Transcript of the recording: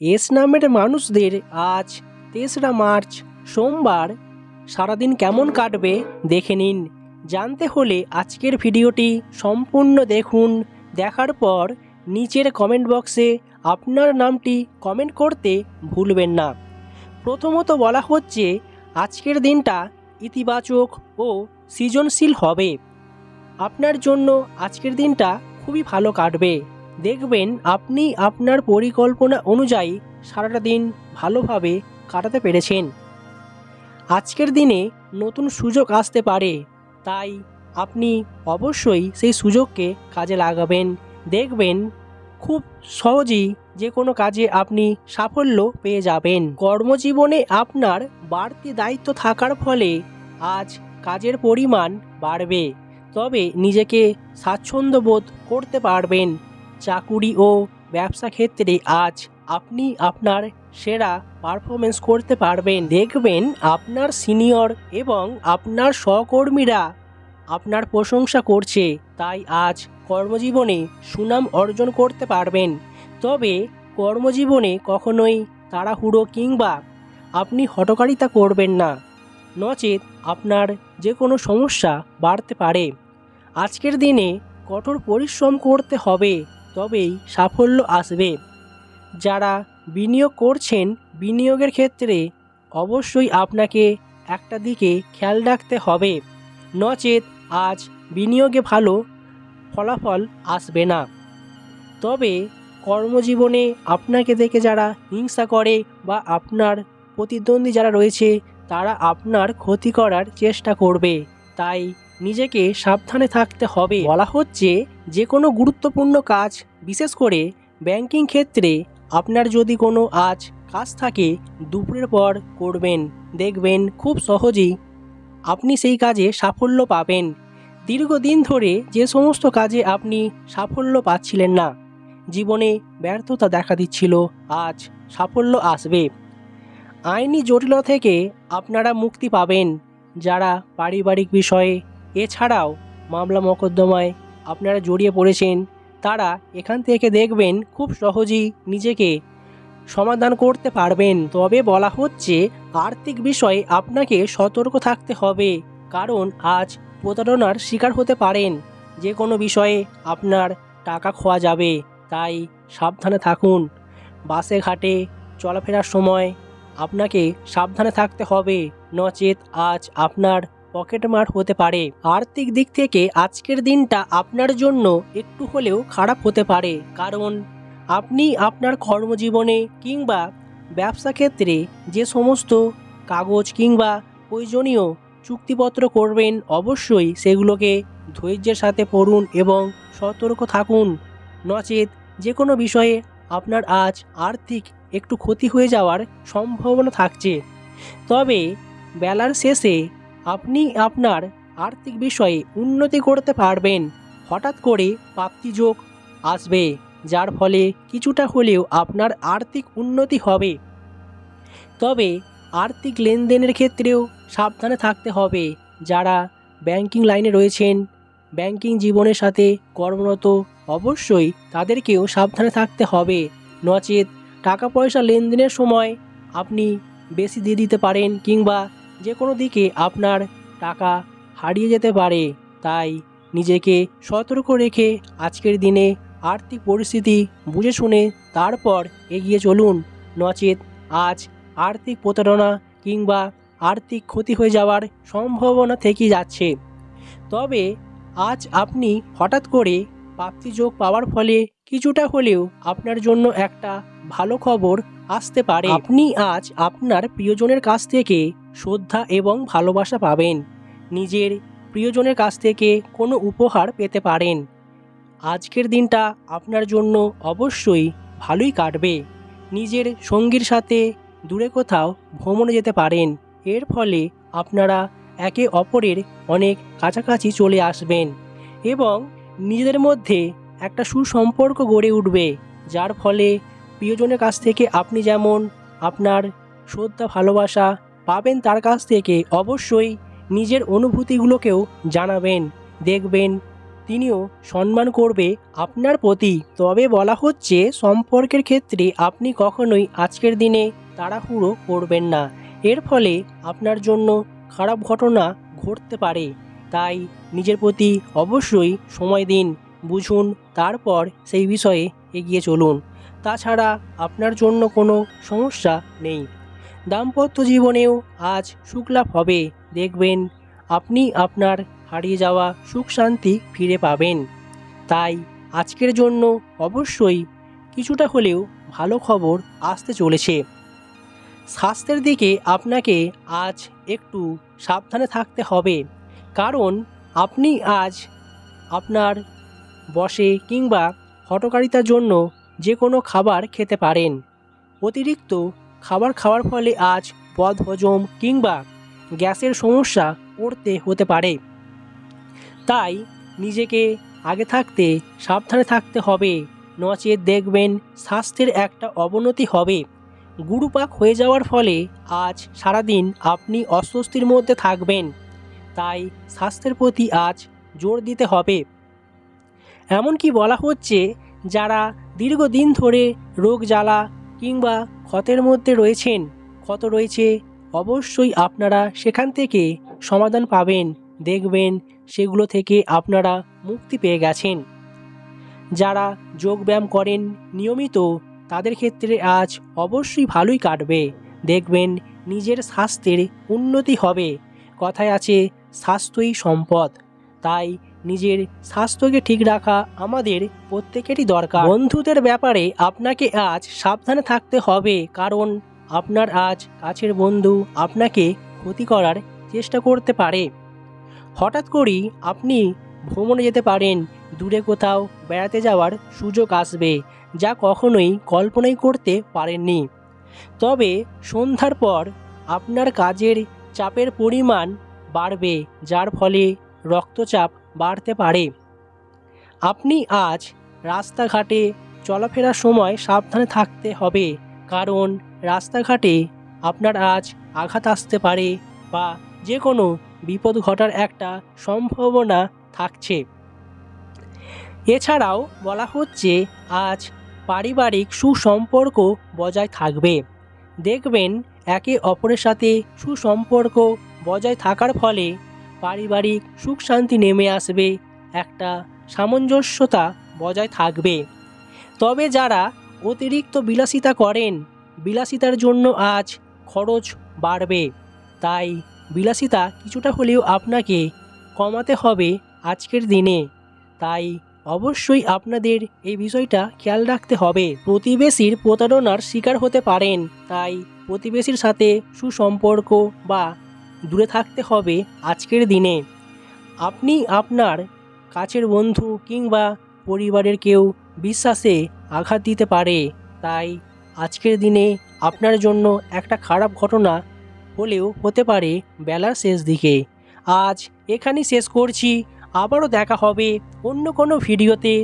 S নামের মানুষদের আজ তেসরা মার্চ, সোমবার। সারাদিন কেমন কাটবে দেখে নিন। জানতে হলে আজকের ভিডিওটি সম্পূর্ণ দেখুন। দেখার পর নিচের কমেন্ট বক্সে আপনার নামটি কমেন্ট করতে ভুলবেন না। প্রথমত বলা হচ্ছে, আজকের দিনটা ইতিবাচক ও সৃজনশীল হবে। আপনার জন্য আজকের দিনটা খুবই ভালো কাটবে। দেখবেন আপনি আপনার পরিকল্পনা অনুযায়ী সারাটা দিন ভালোভাবে কাটাতে পেরেছেন। আজকের দিনে নতুন সুযোগ আসতে পারে, তাই আপনি অবশ্যই সেই সুযোগকে কাজে লাগাবেন। দেখবেন খুব সহজেই যে কোনো কাজে আপনি সাফল্য পেয়ে যাবেন। কর্মজীবনে আপনার বাড়তি দায়িত্ব থাকার ফলে আজ কাজের পরিমাণ বাড়বে, তবে নিজেকে স্বাচ্ছন্দ্য বোধ করতে পারবেন। চাকুরি ও ব্যবসা ক্ষেত্রে আজ আপনি আপনার সেরা পারফরমেন্স করতে পারবেন। দেখবেন আপনার সিনিয়র এবং আপনার সহকর্মীরা আপনার প্রশংসা করছে। তাই আজ কর্মজীবনে সুনাম অর্জন করতে পারবেন। তবে কর্মজীবনে কখনোই তাড়াহুড়ো কিংবা আপনি হটকারিতা করবেন না। নচেত আপনার যে কোনো সমস্যা বাড়তে পারে। আজকের দিনে কঠোর পরিশ্রম করতে হবে। তবেই সাফল্য আসবে। যারা বিনিয়োগ করছেন বিনিয়োগের ক্ষেত্রে অবশ্যই আপনাকে একটা দিকে খেয়াল রাখতে হবে। নচেত আজ বিনিয়োগে ভালো ফলাফল আসবে না। তবে কর্মজীবনে আপনাকে দেখে যারা হিংসা করে বা আপনার প্রতিদ্বন্দ্বী যারা রয়েছে, তারা আপনার ক্ষতি করার চেষ্টা করবে। তাই নিজেকে সাবধানে থাকতে হবে। বলা হচ্ছে, যে কোনো গুরুত্বপূর্ণ কাজ, বিশেষ করে ব্যাংকিং ক্ষেত্রে, আপনার যদি কোনো আজ কাজ থাকে, দুপুরের পর করবেন। দেখবেন খুব সহজেই আপনি সেই কাজে সাফল্য পাবেন। দীর্ঘদিন ধরে যে সমস্ত কাজে আপনি সাফল্য পাচ্ছিলেন না, জীবনে ব্যর্থতা দেখা দিচ্ছিল, আজ সাফল্য আসবে। আইনি জটিলতা থেকে আপনারা মুক্তি পাবেন, যারা পারিবারিক বিষয়ে এছাড়াও মামলা মোকদ্দমায় আপনারা জড়িয়ে পড়েছেন, তারা এখান থেকে দেখবেন খুব সহজেই নিজেকে সমাধান করতে পারবেন। তবে বলা হচ্ছে, আর্থিক বিষয়ে আপনাকে সতর্ক থাকতে হবে, কারণ আজ প্রতারণার শিকার হতে পারেন। যে কোনো বিষয়ে আপনার টাকা খোয়া যাবে, তাই সাবধানে থাকুন। বাসে ঘাটে চলাফেরার সময় আপনাকে সাবধানে থাকতে হবে। নচেত আজ আপনার পকেটমার হতে পারে। আর্থিক দিক থেকে আজকের দিনটা আপনার জন্য একটু হলেও খারাপ হতে পারে। কারণ আপনি আপনার কর্মজীবনে কিংবা ব্যবসা ক্ষেত্রে যে সমস্ত কাগজ কিংবা প্রয়োজনীয় চুক্তিপত্র করবেন, অবশ্যই সেগুলোকে ধৈর্যের সাথে পড়ুন এবং সতর্ক থাকুন। নচেত যে কোনো বিষয়ে আপনার আজ আর্থিক একটু ক্ষতি হয়ে যাওয়ার সম্ভাবনা থাকছে। তবে বেলার শেষে আপনি আপনার আর্থিক বিষয়ে উন্নতি করতে পারবেন। হঠাৎ করে প্রাপ্তিযোগ আসবে, যার ফলে কিছুটা হলেও আপনার আর্থিক উন্নতি হবে। তবে আর্থিক লেনদেনের ক্ষেত্রেও সাবধানে থাকতে হবে। যারা ব্যাংকিং লাইনে রয়েছেন, ব্যাংকিং জীবনের সাথে কর্মরত, অবশ্যই তাদেরকেও সাবধানে থাকতে হবে। নচেত টাকা পয়সা লেনদেনের সময় আপনি বেশি দিয়ে দিতে পারেন কিংবা যে কোনো দিকে আপনার টাকা হারিয়ে যেতে পারে, তাই নিজেকে সতর্ক রেখে আজকের দিনে আর্থিক পরিস্থিতি বুঝে শুনে তারপর এগিয়ে চলুন। নচেত আজ আর্থিক প্রতারণা কিংবা আর্থিক ক্ষতি হয়ে যাওয়ার সম্ভাবনা থেকে যাচ্ছে। তবে আজ আপনি হঠাৎ করে প্রাপ্তিযোগ পাওয়ার ফলে কিছুটা হলেও আপনার জন্য একটা ভালো খবর আসতে পারে। আপনি আজ আপনার প্রিয়জনের কাছ থেকে শ্রদ্ধা এবং ভালোবাসা পাবেন। নিজের প্রিয়জনের কাছ থেকে কোনো উপহার পেতে পারেন। আজকের দিনটা আপনার জন্য অবশ্যই ভালোই কাটবে। নিজের সঙ্গীর সাথে দূরে কোথাও ভ্রমণে যেতে পারেন। এর ফলে আপনারা একে অপরের অনেক কাছাকাছি চলে আসবেন এবং নিজেদের মধ্যে একটা সুসম্পর্ক গড়ে উঠবে, যার ফলে প্রিয়জনের কাছ থেকে আপনি যেমন আপনার শ্রদ্ধা, ভালোবাসা পাবেন, তার কাছ থেকে অবশ্যই নিজের অনুভূতিগুলোকেও জানাবেন, দেখবেন। তিনিও সম্মান করবে আপনার প্রতি। তবে বলা হচ্ছে, সম্পর্কের ক্ষেত্রে আপনি কখনোই আজকের দিনে তাড়াহুড়ো করবেন না। এর ফলে আপনার জন্য খারাপ ঘটনা ঘটতে পারে। তাই নিজের প্রতি অবশ্যই সময় দিন, বুঝুন, তারপর সেই বিষয়ে এগিয়ে চলুন। তাছাড়া আপনার জন্য কোনো সমস্যা নেই। দাম্পত্য জীবনেও আজ সুখলাভ হবে। দেখবেন, আপনি আপনার হারিয়ে যাওয়া সুখ শান্তি ফিরে পাবেন। তাই আজকের জন্য অবশ্যই কিছুটা হলেও ভালো খবর আসতে চলেছে। স্বাস্থ্যের দিকে আপনাকে আজ একটু সাবধানে থাকতে হবে। কারণ আপনি আজ আপনার বসে কিংবা হটকারিতার জন্য যে কোনো খাবার খেতে পারেন। অতিরিক্ত খাবার খাওয়ার ফলে আজ বদহজম কিংবা গ্যাসের সমস্যা পড়তে হতে পারে। তাই নিজেকে আগে থাকতে, সাবধানে থাকতে হবে। নচেত দেখবেন স্বাস্থ্যের একটা অবনতি হবে। গুরুপাক হয়ে যাওয়ার ফলে আজ সারাদিন আপনি অস্বস্তির মধ্যে থাকবেন। তাই স্বাস্থ্যের প্রতি আজ জোর দিতে হবে। এমনকি বলা হচ্ছে, যারা দীর্ঘদিন ধরে রোগ জ্বালা কিংবা ক্ষতের মধ্যে রয়েছেন, ক্ষত রয়েছে, অবশ্যই আপনারা সেখান থেকে সমাধান পাবেন। দেখবেন, সেগুলো থেকে আপনারা মুক্তি পেয়ে গেছেন। যারা যোগব্যায়াম করেন নিয়মিত, তাদের ক্ষেত্রে আজ অবশ্যই ভালোই কাটবে। দেখবেন, নিজের স্বাস্থ্যের উন্নতি হবে। কথায় আছে, স্বাস্থ্যই সম্পদ। তাই নিজের স্বাস্থ্যকে ঠিক রাখা আমাদের প্রত্যেকেরই দরকার। বন্ধুদের ব্যাপারে আপনাকে আজ সাবধানে থাকতে হবে, কারণ আপনার আজ কাছের বন্ধু আপনাকে ক্ষতি করার চেষ্টা করতে পারে। হঠাৎ করেই আপনি ভ্রমণে যেতে পারেন, দূরে কোথাও বেড়াতে যাওয়ার সুযোগ আসবে, যা কখনোই কল্পনাই করতে পারেননি। তবে সন্ধ্যার পর আপনার কাজের চাপের পরিমাণ বাড়বে, যার ফলে রক্তচাপ বাড়তে পারে। আপনি আজ রাস্তাঘাটে চলাফেরার সময় সাবধানে থাকতে হবে, কারণ রাস্তাঘাটে আপনার আজ আঘাত আসতে পারে বা যে কোনো বিপদ ঘটার একটা সম্ভাবনা থাকছে। এছাড়াও বলা হচ্ছে, আজ পারিবারিক সুসম্পর্ক বজায় থাকবে। দেখবেন একে অপরের সাথে সুসম্পর্ক বজায় থাকার ফলে পারিবারিক সুখ শান্তি নেমে আসবে, একটা সামঞ্জস্যতা বজায় থাকবে। তবে যারা অতিরিক্ত বিলাসিতা করেন, বিলাসিতার জন্য আজ খরচ বাড়বে। তাই বিলাসিতা কিছুটা হলেও আপনাকে কমাতে হবে আজকের দিনে। তাই অবশ্যই আপনাদের এই বিষয়টা খেয়াল রাখতে হবে। প্রতিবেশীর প্রতারণার শিকার হতে পারেন, তাই প্রতিবেশীর সাথে সুসম্পর্ক বা দূরে থাকতে হবে আজকের দিনে। আপনি আপনার কাছের বন্ধু কিংবা পরিবারের কেউ বিশ্বাসে আঘাত দিতে পারে, তাই আজকের দিনে আপনার জন্য একটা খারাপ ঘটনা হলেও হতে পারে বেলার শেষ দিকে। আজ এখানেই শেষ করছি। আবারও দেখা হবে অন্য কোনো ভিডিওতে।